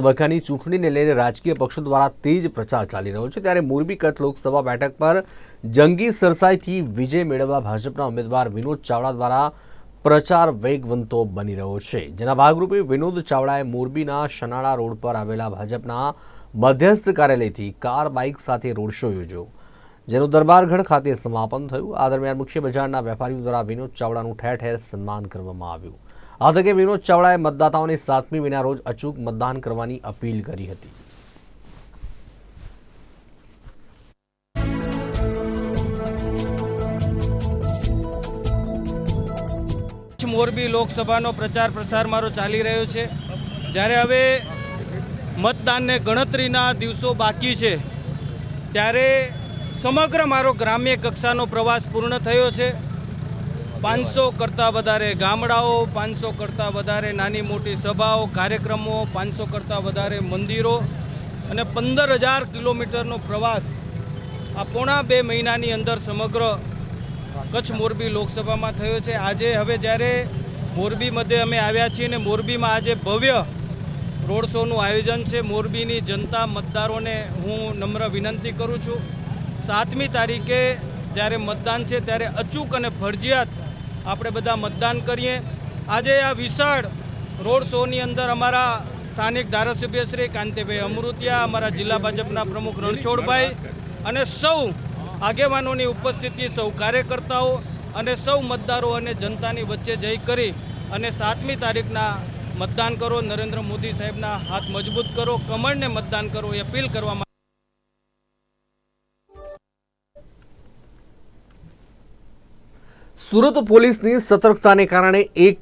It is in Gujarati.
તબક્કાની ચૂંટણીને લઈને રાજકીય પક્ષો દ્વારા તેજ પ્રચાર ચાલી રહ્યો છે. ત્યારે મોરબી કચ્છ લોકસભા બેઠક પર જંગી સરસાઈથી વિજય મેળવવા ભાજપના ઉમેદવાર વિનોદ ચાવડા દ્વારા પ્રચાર વેગવંતો બની રહ્યો છે. જેના ભાગરૂપે વિનોદ ચાવડાએ મોરબીના શનાળા રોડ પર આવેલા ભાજપના મધ્યસ્થ કાર્યાલયથી કાર, બાઇક સાથે રોડ શો યોજ્યો. જેનું દરબારગઢ ખાતે સમાપન થયું. આ દરમિયાન મુખ્ય બજારના વેપારીઓ દ્વારા વિનોદ ચાવડાનું ઠેર ઠેર સન્માન કરવામાં આવ્યું. આ તકે વિનોદ ચાવડાએ મતદાતાઓને સાતમી વિના રોજ અચૂક મતદાન કરવાની અપીલ કરી હતી. મોરબી લોકસભાનો પ્રચાર પ્રસાર મારો ચાલી રહ્યો છે. જ્યારે હવે મતદાનને ગણતરીના દિવસો બાકી છે, ત્યારે સમગ્ર મારો ગ્રામ્ય કક્ષાનો પ્રવાસ પૂર્ણ થયો છે. પાંચસો કરતાં વધારે ગામડાઓ, પાંચસો કરતાં વધારે નાની મોટી સભાઓ, કાર્યક્રમો, પાંચસો કરતાં વધારે મંદિરો અને પંદર હજાર કિલોમીટરનો પ્રવાસ આ પોણા બે મહિનાની અંદર સમગ્ર કચ્છ મોરબી લોકસભામાં થયો છે. આજે હવે જ્યારે મોરબી મધ્યે અમે આવ્યા છીએ અને મોરબીમાં આજે ભવ્ય રોડ શોનું આયોજન છે. મોરબીની જનતા મતદારોને હું નમ્ર વિનંતી કરું છું. સાતમી તારીખે જ્યારે મતદાન છે ત્યારે અચૂક અને ફરજિયાત આપણે બધા મતદાન કરીએ. આજે આ વિશાળ રોડ શોની અંદર અમારા સ્થાનિક ધારાસભ્ય શ્રી કાંતિભાઈ અમૃતિયા, અમારા જિલ્લા ભાજપના પ્રમુખ રણછોડભાઈ અને સૌ આગેવાનોની ઉપસ્થિતિ, સૌ કાર્યકર્તાઓ અને સૌ મતદારો અને જનતાની વચ્ચે જઈ કરી અને સાતમી તારીખના મતદાન કરો. નરેન્દ્ર મોદી સાહેબના હાથ મજબૂત કરો. કમળને મતદાન કરો. એ અપીલ કરવામાં સુરત પોલીસની સતર્કતાને કારણે એક